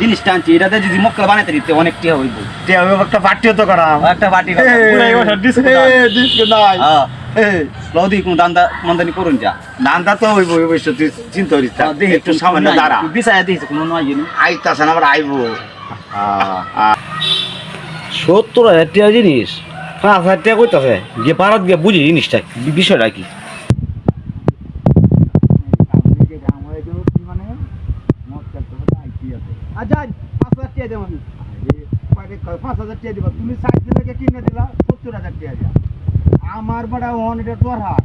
জিনিসটা আনছি এটাতে যদি মক্কা বানাইতে দিতে অনেক টিয়া হইব। তে আমি একটা পার্টিও তো করাম একটা এ, লদি কোন দান্দা মন্দানি করুন যা। নান্দা তো হইব অবশ্য তুই চিন্তা করিস না। একটু সামান্য দাঁড়া। বিছায়া দিয়েছে কোনো নয় জিনিস আইতাছে না আবার আইবো। সত্তর হাজার টাকা জিনিস। পাঁচ হাজার টাকা কইতাছে। যে পারাত গিয়ে বুঝি জিনিসটা বিষয়টা কি? আচ্ছা পাঁচ হাজার টাকা দেবো আমি। পাঁচ হাজার টাকা দিবা? তুমি ষাট দিনে কিনে দিলা সত্তর হাজার টাকা দিয়া। আমার বড় ওয়ান এটা তোর হাত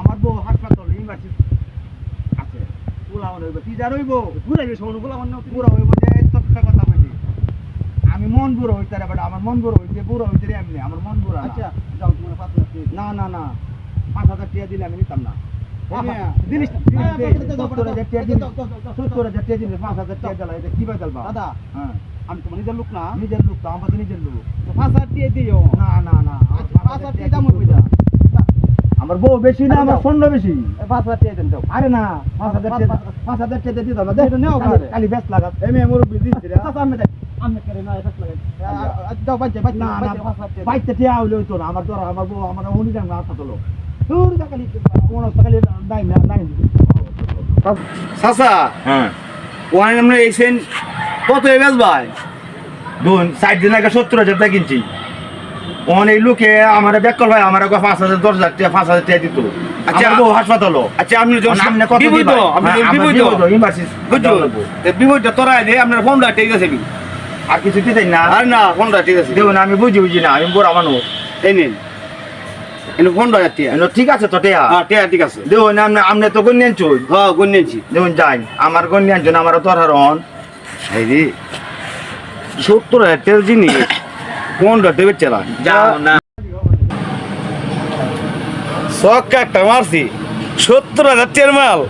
আমার বউ হাসপাতাল ইউনিভার্সিটি আছে। পুরা হইব কি যা রইব পুরা হইব শোনো পুরা হইব যে একটা কথা বলি। আমি মন বুড়ো হইতে রে বেটা আমার মন বুড়ো হইতে বুড়ো হইতে রে এমনি আমার মন বুড়ো আচ্ছা যাও তোমার পাঁচ হাজার না না না পাঁচ হাজার টাকা দিলে আমি নিতাম না। আমি তোমার নিজের লোক না নিজের লোক তো আমাদের নিজের লোক পাঁচ হাজার টাকা দিও না না না পাঁচ হাজার দাম হইবে আমার বউ বেশি না আমার স্বর্ণ বেশি পাঁচ হাজার দেন যাও আরে না পাঁচ হাজার পাঁচ হাজার দিতে হবে দেখো নেও খালি ব্যস্ত লাগাত এম এ মোর দিচ্ছি রে আমি দেখ আমি করে না লাগাই বাইতে না না টিয়া হইল তো না আমার তোর আমার বউ আমার উনি জান না আসলো দূর দেখালি কোন সকালে নাই না নাই চাচা ওয়ান আমরা এসেন কত এবেস ভাই? দুন ষাট দিন আগে সত্তর হাজার টাকা কিনছি। অনেক লোকে আমার ব্যাকল ভাই আমার পাঁচ হাজার দশ হাজার টাকা পাঁচ হাজার টাকা দিত। আচ্ছা। আচ্ছা হাসপাতাল। আচ্ছা আপনি কত আপনি হ্যাঁ, দে আপনার ঠিক আছে আর কিছু দিতেন না। আর না ঠিক আছে দেখুন আমি বুঝি বুঝি না আমি বড় মানুষ। এই নিন। এনে ফোনটা যাচ্ছি এনো ঠিক আছে তো টেয়া? হ্যাঁ ঠিক আছে ঠিক আছে। দেখুন আপনি আপনি তো গণ্যান চুই হ্যাঁ গুণ নিয়েছি। দেখুন যাই। আমার গণ্যান চুন আমার তো আর এই রে। সত্তর হাজার টাকার জিনিস। ফোনটা দেবে চালা। যাও না শখ একটা মারছি। সত্তর হাজার টাকার মাল।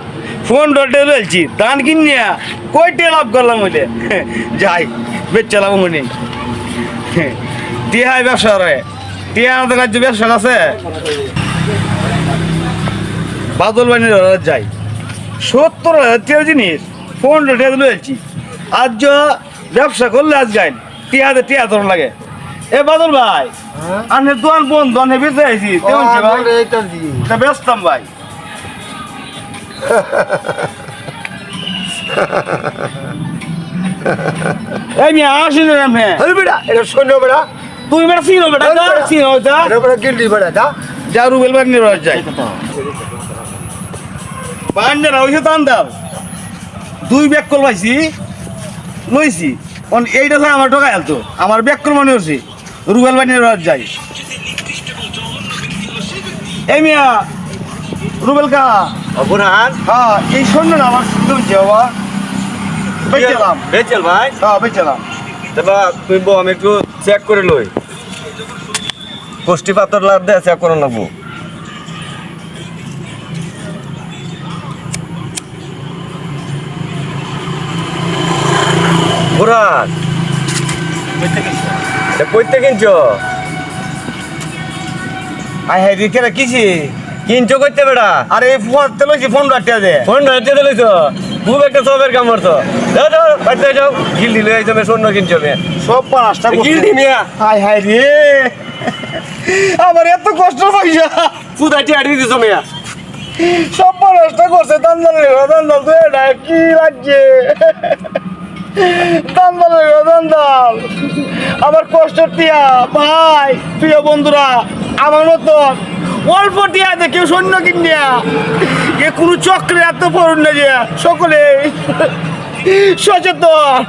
ফোন ডটে রয়েছি ধান কিনিয়া কয়টা লাভ করলাম ওইটা যাই বেচ চালাবো মনে। টিহাই ব্যবসা রে। টিহা আমাদের রাজ্য ব্যবসা আছে। বাদল বানিয়ে যাই সত্তর হাজার জিনিস ফোন ডটে রয়েছি আজ ব্যবসা করলে আজ যাই টিহাতে টিহা তোর লাগে। এ বাদল ভাই আমি দোয়ান বন্ধ আমি বেঁচে আইছি। কেমন ভাই? তা ব্যস্তাম ভাই। এই মিয়া আসি না মে আরে বেটা এটা শোনো বেটা তুই মেরা সিনো বেটা যা সিনো যা। বেটা গিল্লি বেটা যা। যা রুবেল বাড়ি নিয়ে যাই বান্ডার হইছে টান দাও দুই ব্যাগ কল পাইছি লইছি। অন এইটা আমার ঠকাই আলতো। আমার ব্যাগ কল মনে হচ্ছে। রুবেল বাড়ি নিয়ে যাই এই মিয়া রুবেল কা? বুরহান। হ্যাঁ এই শূন্য না আমার শুনছে বাবা। বেচলাম বেচেল ভাই। হ্যাঁ বেচলাম তুই আমি একটু চেক করে লই। কোষ্টি পাতর লাভ দে চেক করে লাগবো বুরহান কইতে কিনছ? কইতে বেড়া? আরে, এই ফোন তেলছি ফোন রাখতে ফোন রাইতে দিলিস খুব একটা সবের কাম করতো যাও যাও বাড়িতে যাও। গিল্লি লই আইছো শূন্য কিনছো মে সব পাঁচটা গিল্লি মিয়া। হাই হাই রে। আমার এত কষ্ট পয়সা ফুদাটি আড়ি দিছো মিয়া? সব পাঁচটা করছে দান্দালে দান্দাল তুই এটা কি লাগছে? দান্দালে দান্দাল আমার কষ্ট টিয়া ভাই প্রিয় বন্ধুরা আমার মতন অল্প দিয়া দেখে সৈন্য কিনিয়া। এ কোনো চক্রে এত পড়ুন না যে সকলে সচেতন।